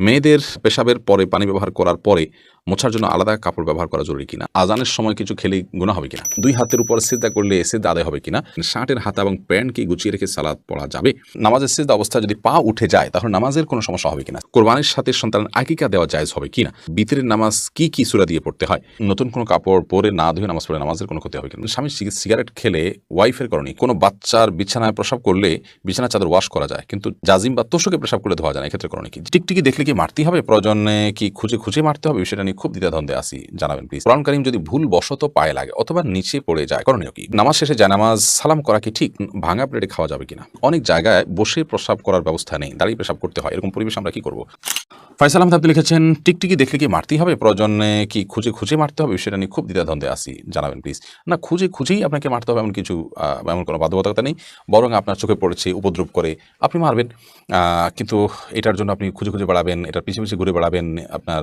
মেয়েদের পেশাবের পরে পানি ব্যবহার করার পরে মোছার জন্য আলাদা কাপড় ব্যবহার করা জরুরি কিনা? আজানের সময় কিছু খেলে গুণা হবে কিনা? দুই হাতের উপর সেজদা করলে সেজদা আদায় হবে কিনা? শার্টের হাতা এবং প্যান্ট কি গুছিয়ে রেখে সালাদ পড়া যাবে? নামাজের সেজদা অবস্থা যদি পা উঠে যায়, তাহলে নামাজের কোনো সমস্যা হবে কিনা? কোরবানির সাথে সন্তান আকিকা দেওয়া জায়জ হবে কিনা? বিতরের নামাজ কি কি সুরা দিয়ে পড়তে হয়? নতুন কোনো কাপড় পরে না ধুয়ে নামাজ পড়ে নামাজের কোনো ক্ষতি হবে কিনা? স্বামী সিগ- সিগারেট খেলে ওয়াইফের করণী কোনো বাচ্চার বিছানায় প্রসাব করলে বিছানা চাদর ওয়াশ করা যায়, কিন্তু জাজিম বা তোষকে প্রসাব করলে ধোয়া যায় না, এক্ষেত্রে করণী কি? টিকটিকি দেখলে কি মারতে হবে? প্রয়োজনে কি খুঁজে খুঁজে মারতে হবে? বিষয়টা নিয়ে খুব দ্বিধাদ্বন্দ্বে আসি জানাবেন প্লিজ কোরআন কারিম যদি ভুল বশত পায়ে লাগে অথবা নিচে পড়ে যায়, করণীয় কি? নামাজ শেষে জানামাজ সালাম করা কি ঠিক? ভাঙা প্লেটে খাওয়া যাবে কিনা? অনেক জায়গায় বসে প্রস্রাব করার ব্যবস্থা নেই, দাঁড়িয়ে পেশাব করতে হয়, এরকম পরিবেশ আমরা কি করব? ফয়সাল আহমদ, আপনি লিখেছেন, টিকটিকি দেখলে কি মারতেই হবে? প্রয়োজনে কি খুঁজে খুঁজে মারতে হবে? সেটা নিয়ে খুব দ্বিধাদ্বন্দ্বে আসি জানাবেন প্লিজ না, খুঁজে খুঁজেই আপনাকে মারতে হবে এমন কিছু এমন কোনো বাধ্যবাধকতা নেই। বরং আপনার চোখে পড়েছে, উপদ্রব করে, আপনি মারবেন। কিন্তু এটার জন্য আপনি খুঁজে খুঁজে বেড়াবেন, এটার পিছিয়ে পিছিয়ে ঘুরে বেড়াবেন, আপনার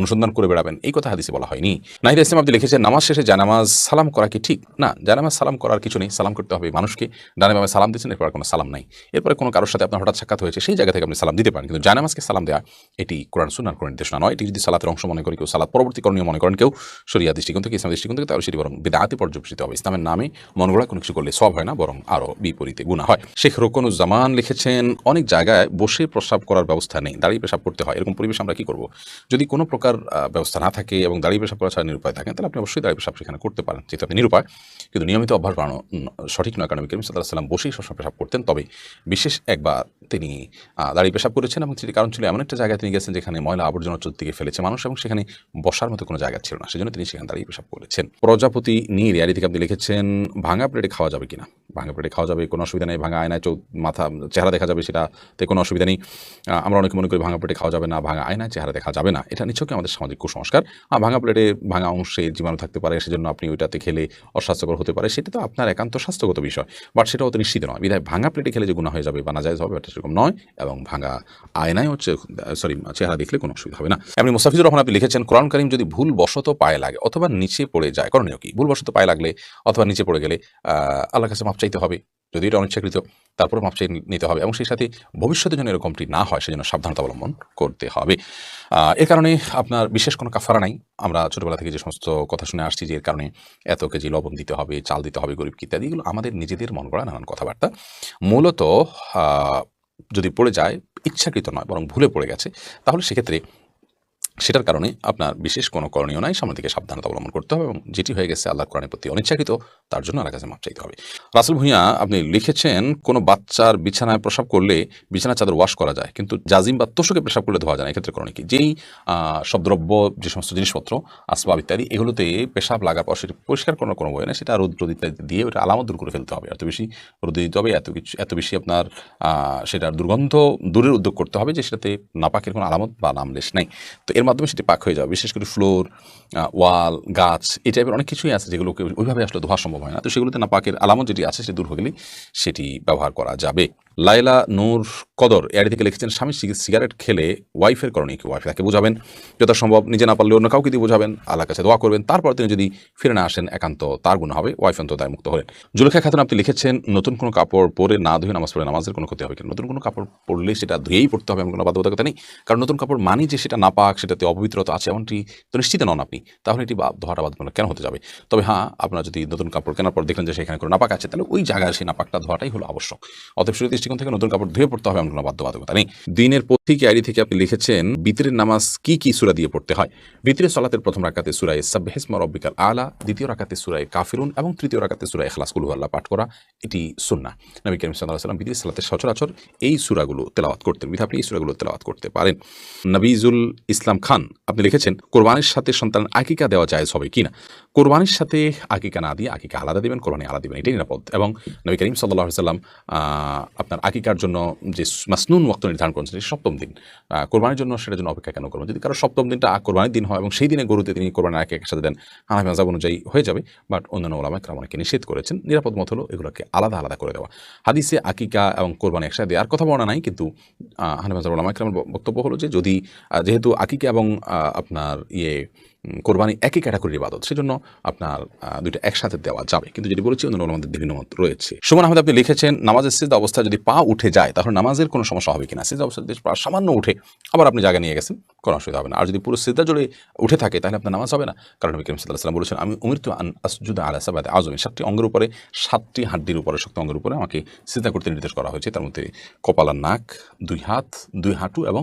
অনুসন্ধান করে বেড়াবেন। এই কথা হাদিসে বলা হয়নি। নাহিদ ইসলাম আপনি লিখেছেন, নামাজ শেষে জানামাজ সালাম করা কি ঠিক? না, জানামাজ সালাম করার কিছু নেই, সালাম করতে হবে মানুষকে। ডানে সালাম দিচ্ছেন এরপর কোনো সালাম নাই। এরপরে কোনো কারোর সাথে আপনার হঠাৎ সাক্ষাৎ হয়েছে, সেই জায়গা থেকে আপনি সালাম দিতে পারেন। কিন্তু জানামাজকে সালাম দেওয়া এটি কোরআন সুনার কোরআন নির্দেশনা নয়। এটি যদি সালাতের অংশ মনে করে কেউ সালাত পরবর্তী করণীয় মনে করেন, কেউ শরিয়া দৃষ্টিকোণ থেকে, ইসলাম দৃষ্টিকোণ থেকে, তাহলে সেটি বরং বিদাতে পর্যবেসিত হবে। ইসলামের নামে মন গড়া কোনো কিছু করলে সব হয় না, বরং আরও বিপরীতে গুণা হয়। শেখ রোকনুজ্জামান লিখেছেন, অনেক জায়গায় বসে প্রস্রাব করার ব্যবস্থা নেই, দাঁড়িয়ে পেশাব করতে হয়। এরকম পরিবেশ আমরা কি করব? যদি কোনো প্রকার ব্যবস্থা না থাকে এবং দাঁড়িয়ে পেশাব করা ছাড়া নিরুপায় থাকেন তাহলে আপনি অবশ্যই দাঁড়িয়ে পেশাব সেখানে করতে পারেন, যেহেতু আপনি নিরুপায়। কিন্তু নিয়মিত অভ্যাস বানানো সঠিক নয়, কারণ আমি কেমন সাল্লাহ সাল্লাম বসেই সবসময় পেশাব করতেন, তবে বিশেষ একবার তিনি দাঁড়িয়ে পেশাব করেছেন এবং সেটি কারণ ছিল এমন একটা জায়গায় তিনি গেছেন যেখানে ময়লা আবর্জনা চতুর্দিকে ফেলেছে মানুষ এবং সেখানে বসার মতো কোনো জায়গা ছিল না। সেজন্য তিনি সেখানে দাঁড়িয়ে পেশাব করেছেন। প্রজাপতি নিয়ে রিয়ারি থেকে আপনি লিখেছেন, ভাঙা প্লেটে খাওয়া যাবে কিনা? ভাঙা প্লেটে খাওয়া যাবে, কোনো অসুবিধা নেই, ভাঙা আয়নায় চৌ মাথা, চেহারা দেখা যাবে সেটাতে কোনো অসুবিধা নেই। আমরা অনেকে মনে করি ভাঙা প্লেটে খাওয়া যাবে না, ভাঙা আয়নায় চেহারা দেখা যাবে না। এটা নিছকই আমাদের সামাজিক কুসংস্কার। আর ভাঙা প্লেটে ভাঙা অংশে জীবাণু থাকতে পারে, সেজন্য আপনি ওইটাতে খেলে অস্বাস্থ্যকর হতে পারে। সেটা তো আপনার একান্ত স্বাস্থ্যগত বিষয়, বাট সেটা অত নিশ্চিত নয়। বিধায় ভাঙা প্লেটে খেলে যে গুণা হয়ে যাবে বা নাজায়জ হবে, এটা সেরকম নয় এবং ভাঙা আয়নায় হচ্ছে সরি, চেহারা দেখলে কোনো অসুবিধা হবে না। এমনি মুস্তাফিজুর রহমান আপনি লিখেছেন, কোরআন করিম যদি ভুল বশত পায়ে লাগে অথবা নিচে পড়ে যায়, করণীয় কি? ভুল বশত পায়ে লাগলে অথবা নিচে পড়ে গেলে আল্লাহ কাছে মাপ চাইতে হবে। যদি এটা অনিচ্ছাকৃত তারপরে মাপ চাই নিতে হবে এবং সেই সাথে ভবিষ্যতে যেন এরকমটি না হয়, সেজন্য সাবধানতা অবলম্বন করতে হবে। এ কারণে আপনার বিশেষ কোনো কাফারা নাই। আমরা ছোটোবেলা থেকে যে সমস্ত কথা শুনে আসছি যে এর কারণে এত কেজি লবণ দিতে হবে, চাল দিতে হবে, গরিব ইত্যাদি, এগুলো আমাদের নিজেদের মন করা নানান কথাবার্তা। মূলত যদি পড়ে যায় ইচ্ছাকৃত নয় বরং ভুলে পড়ে গেছে তাহলে সেক্ষেত্রে সেটার কারণে আপনার বিশেষ কোনো করণীয় নাই। সামনের দিকে সাবধানতা অবলম্বন করতে হবে এবং যেটি হয়ে গেছে আল্লাহ কোরআনের প্রতি অনিচ্ছাকৃত, তার জন্য আল্লাহ কাছে মাপ চাইতে হবে। রাসেল ভূঁইয়া, আপনি লিখেছেন, কোনো বাচ্চার বিছানায় প্রসাব করলে বিছানা চাদর ওয়াশ করা যায়, কিন্তু জাজিম বা তোষকে প্রসাব করলে ধোয়া যায় না। এক্ষেত্রে করণীয় কি? যেই সব দ্রব্য যে সমস্ত জিনিসপত্র, আসবাব ইত্যাদি, এগুলোতে পেশাব লাগার পর সেটা পরিষ্কার করার কোনো বই না। সেটা রোদ রোদ ইত্যাদি দিয়ে ওটা আলামত দূর করে ফেলতে হবে। এত বেশি রোদে দিতে হবে, এত কিছু, এত বেশি আপনার সেটার দুর্গন্ধ দূরের উদ্যোগ করতে হবে যে সেটাতে নাপাকের কোনো আলামত বা নামলেশ নাই। তো এর মাধ্যমে সেটি পাক হয়ে যাবে, বিশেষ করে ফ্লোর ওয়াল, গাছ, এই টাইপের অনেক কিছুই আছে যেগুলোকে ওইভাবে আসলে ধোয়া সম্ভব হয় না। তো সেগুলোতে না পাকের আলামত যেটি আছে সেটি দূর হয়ে গেলে সেটি ব্যবহার করা যাবে। লাইলা নূর কদর এর থেকে লিখেছেন, স্বামী সিগারেট খেলে ওয়াইফের করণে কি? ওয়াইফ তাকে বোঝাবেন, যথাসম্ভব নিজে না পারলে অন্য কাউকে দিয়ে বোঝাবেন আল্লাহ কাছে দোয়া করবেন, তারপর তিনি যদি ফিরে না আসেন, একান্ত তার গুণ হবে ওয়াইফ অন্ত দায় মুক্ত হলেন। জুলেখা খাতুন আপনি লিখেছেন, নতুন কোনো কাপড় পরে না ধুয়ে নামাজ পড়ে নামাজের কোনো ক্ষতি হবে কিনা? নতুন কোনো কাপড় পরলে সেটা ধুয়েই পড়তে হবে এমন কোনো বাধ্যবাধকতা নেই? কারণ নতুন কাপড় মানি যে সেটা নাপাক সেটাতে অপবিত্রতা আছে, এমনটি তো নিশ্চিত নন আপনি। তাহলে এটি ধোয়াটা বাধ্যবাধক কেন হতে যাবে? তবে হ্যাঁ আপনার যদি নতুন কাপড় কেনার পর দেখলেন যে সেখানে কোনো নাপাক আছে, তাহলে ওই জায়গায় সেই নাপাকটা ধোয়াটাই হলো আবশ্যক। অতএব সেই দৃষ্টিকোণ থেকে নতুন কাপড় ধুয়ে পড়তে হবে এমন কোনো বাধ্যবাধকতা নেই। দিনের পথিক আইডি থেকে আপনি লিখেছেন, বিতরের নামাজ কি কি সুরা দিয়ে পড়তে হয়? বিতরের সলাতের প্রথম রাকাতে সুরায় সাব্বাহিসমা রব্বিকাল আলা, দ্বিতীয় রাকাতে সুরায় কাফিরুন এবং তৃতীয় রাকাতে সুরায় খালাস কুলু আল্লাহ পাঠ করা, এটি সুন্না নবী করিম সাল্লাহ সাল্লাম বিতরের সালাতের সচরাচর এই সুরাগুলো তেলাওয়াত করতেন। বিধা আপনি এই সুরাগুলো তেলাওয়াত করতে পারেন। নবীজুল ইসলাম খান, আপনি লিখেছেন, কোরবানির সাথে সন্তান আকিকা দেওয়া জায়েজ হবে কিনা? কোরবানির সাথে আকিকা না দিয়ে আকিকা আলাদা দিবেন, কোরবানি আলাদা দিবেন, এটাই নিরাপদ। এবং নবী করিম সাল্লাহ সাল্লাম আপনার আকিকার জন্য যে মাসনুন ওয়াক্ত নির্ধারণ করেছেন, সেটি সপ্তম দিন। কোরবানির জন্য সেটার জন্য অপেক্ষা কেন করবেন? যদি কারও সপ্তম দিনটা কোরবানির দিন হয় এবং সেই দিনে গরুতে তিনি কোরবানির আগে একসাথে দেন, হানাফি মাজাব অনুযায়ী হয়ে যাবে, বাট অন্যান্য ওলামা একরাম অনেকে নিষেধ করেছেন, নিরাপদ মত হলো এগুলোকে আলাদা আলাদা করে দেওয়া। হাদিসে আকিকা এবং কোরবানি একসাথে দেওয়ার কথা বলা নাই, কিন্তু হানাফি মাজাব ওলামা একরামের বক্তব্য হলো যে যদি যেহেতু আকিকা এবং আপনার ইয়ে কোরবানি একই ক্যাটাগরির ইবাদত। সেজন্য আপনার দুইটা একসাথে দেওয়া যাবে। কিন্তু যেটি বলেছি অন্য আমাদের বিভিন্ন মত রয়েছে। সুমন আহমেদ, আপনি লিখেছেন, নামাজের সিদ্ধ অবস্থা যদি পা উঠে যায়, তাহলে নামাজের কোনো সমস্যা হবে কিনা? সিদ্ধ অবস্থায় যদি পা সামান্য উঠে, আবার আপনি জায়গা নিয়ে গেছেন, কোনো অসুবিধা হবে না। আর যদি পুরো সিদ্ধা জুড়ে উঠে থাকে, তাহলে আপনার নামাজ হবে না। কারণ নবী করিম সাল্লাহ সাল্লাম বলেছেন, আমি উমির তো আসজুদা আলা সাবাদে আজমি সাতটি অঙ্গের উপরে, সাতটি হাড্ডির উপরে, শক্ত অঙ্গের উপরে আমাকে সিদ্ধা করতে নির্দেশ করা হয়েছে। তার মধ্যে কপালার নাক, দুই হাত, দুই হাঁটু এবং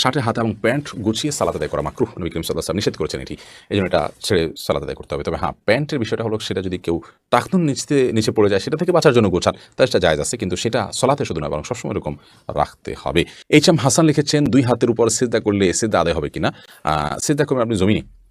শার্টের হাতে এবং প্যান্ট গুছিয়ে সালাদ আদায় করা মাকরুহ নবী করিম সাল্লাহ নিষেধ করেছেন এটি। এই জন্য এটা ছেড়ে সালাদ আদায় করতে হবে। তবে হ্যাঁ প্যান্টের বিষয়টা হলো সেটা যদি কেউ টাকনুন নিচে নিচে পড়ে যায়, সেটা থেকে বাঁচার জন্য গোছান তাই সেটা জায়জ আছে, কিন্তু সেটা সলাতে শুধু না, বরং সবসময় এরকম রাখতে হবে। এইচ এম হাসান লিখেছেন, দুই হাতের উপর সিদ্ধা করলে সিদ্ধা আদায় হবে কিনা? সিদ্ধা করবেন আপনি জমিনে।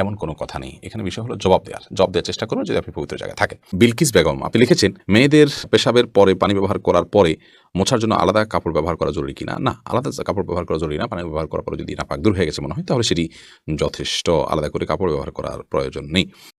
এমন কোনো কথা নেই। এখানে বিষয় হলো জবাব দেওয়ার জবাব দেওয়ার চেষ্টা করুন যদি আপনি পবিত্র জায়গায় থাকেন। বিলকিস বেগম, আপনি লিখেছেন, মেয়েদের পেশাবের পরে পানি ব্যবহার করার পরে মোছার জন্য আলাদা কাপড় ব্যবহার করা জরুরি কিনা? না, আলাদা কাপড় ব্যবহার করা জরুরি না। পানি ব্যবহার করার পরে যদি না পাক দূর হয়ে গেছে মনে হয়, তাহলে সেটি যথেষ্ট আলাদা করে কাপড় ব্যবহার করার প্রয়োজন নেই।